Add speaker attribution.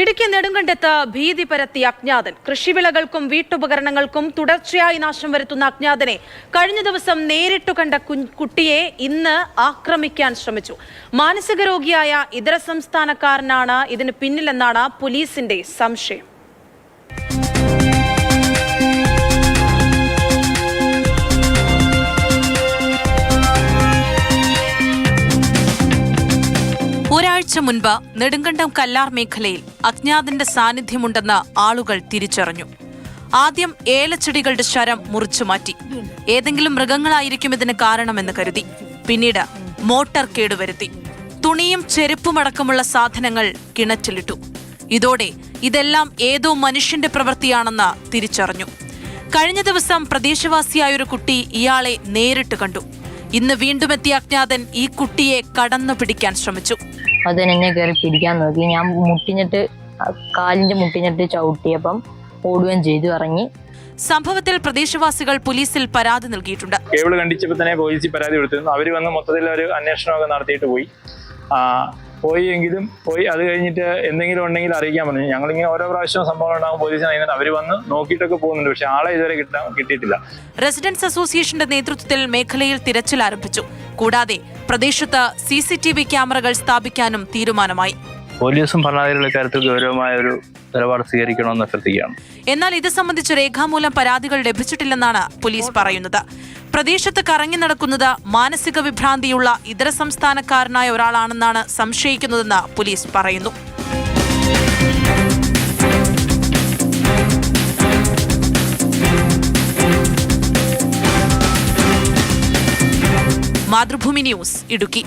Speaker 1: ഇടുക്കി നെടുങ്കണ്ടത്ത് ഭീതി പരത്തിയ അജ്ഞാതൻ. കൃഷിവിളകൾക്കും വീട്ടുപകരണങ്ങൾക്കും തുടർച്ചയായി നാശം വരുത്തുന്ന അജ്ഞാതനെ കഴിഞ്ഞ ദിവസം നേരിട്ടു കണ്ട കുട്ടിയെ ഇന്ന് ആക്രമിക്കാൻ ശ്രമിച്ചു. മാനസിക രോഗിയായ ഇതര സംസ്ഥാനക്കാരനാണ് ഇതിന് പിന്നിലെന്നാണ് പോലീസിന്റെ സംശയം. ഒരാഴ്ച മുൻപ് നെടുങ്കണ്ടം കല്ലാർ മേഖലയിൽ അജ്ഞാതന്റെ സാന്നിധ്യമുണ്ടെന്ന് ആളുകൾ തിരിച്ചറിഞ്ഞു. ആദ്യം ഏലച്ചെടികളുടെ ശരം മുറിച്ചു മാറ്റി. ഏതെങ്കിലും മൃഗങ്ങളായിരിക്കും ഇതിന് കാരണമെന്ന് കരുതി. പിന്നീട് മോട്ടർ കേടുവരുത്തി. തുണിയും ചെരുപ്പുമടക്കമുള്ള സാധനങ്ങൾ കിണറ്റിലിട്ടു. ഇതോടെ ഇതെല്ലാം ഏതോ മനുഷ്യന്റെ പ്രവൃത്തിയാണെന്ന് തിരിച്ചറിഞ്ഞു. കഴിഞ്ഞ ദിവസം പ്രദേശവാസിയായ ഒരു കുട്ടി ഇയാളെ നേരിട്ട് കണ്ടു. ഇന്ന് വീണ്ടുമെത്തിയ അജ്ഞാതൻ ഈ കുട്ടിയെ കടന്നു പിടിക്കാൻ ശ്രമിച്ചു.
Speaker 2: അതിന് എന്നെ കയറി പിടിക്കാൻ നോക്കി. ഞാൻ മുട്ടിഞ്ഞിട്ട് കാലിന്റെ മുട്ടിഞ്ഞിട്ട് ചവിട്ടിയപ്പം ഓടുകയും ചെയ്തു ഇറങ്ങി.
Speaker 1: സംഭവത്തിൽ പ്രദേശവാസികൾ പോലീസിൽ പരാതി നൽകിയിട്ടുണ്ട്.
Speaker 3: കേബിൾ കണ്ടിച്ചപ്പോൾ തന്നെ പോലീസിൽ പരാതി കൊടുത്തിരുന്നു. അവർ വന്ന് മൊത്തത്തിൽ ഒരു അന്വേഷണമൊക്കെ നടത്തിയിട്ട് പോയി. പോയി എങ്കിലും പോയി അത് കഴിഞ്ഞിട്ട് എന്തെങ്കിലും ഉണ്ടെങ്കിൽ അറിയിക്കാൻ പറഞ്ഞു. ഞങ്ങളിങ്ങനെ ഓരോ പ്രാവശ്യം സംഭവം ഉണ്ടാകും. പോലീസ് അറിയുന്നുണ്ട് അവർ വന്ന് നോക്കിയിട്ടൊക്കെ പോകുന്നുണ്ട്. പക്ഷെ ആളെ ഇതുവരെ കിട്ടാൻ കിട്ടിയിട്ടില്ല.
Speaker 1: റെസിഡൻസ് അസോസിയേഷന്റെ നേതൃത്വത്തിൽ മേഖലയിൽ തിരച്ചിൽ ആരംഭിച്ചു. കൂടാതെ പ്രദേശത്ത് സി സി ടി വി ക്യാമറകൾ സ്ഥാപിക്കാനും തീരുമാനമായി.
Speaker 3: പോലീസും ഭരണാധികാരികളുടെ കാര്യത്തിൽ ഗൗരവമായ ഒരു നിലപാട് സ്വീകരിക്കണമെന്ന് അഭ്യർത്ഥിക്കുകയാണ്.
Speaker 1: എന്നാൽ ഇത് സംബന്ധിച്ച് രേഖാമൂലം പരാതികൾ ലഭിച്ചിട്ടില്ലെന്നാണ് പോലീസ് പറയുന്നത്. പ്രദേശത്ത് കറങ്ങി നടക്കുന്നത് മാനസിക വിഭ്രാന്തിയുള്ള ഇതര സംസ്ഥാനക്കാരനായ ഒരാളാണെന്നാണ് സംശയിക്കുന്നതെന്ന് പോലീസ് പറയുന്നു. മാതൃഭൂമി ന്യൂസ് ഇടുക്കി.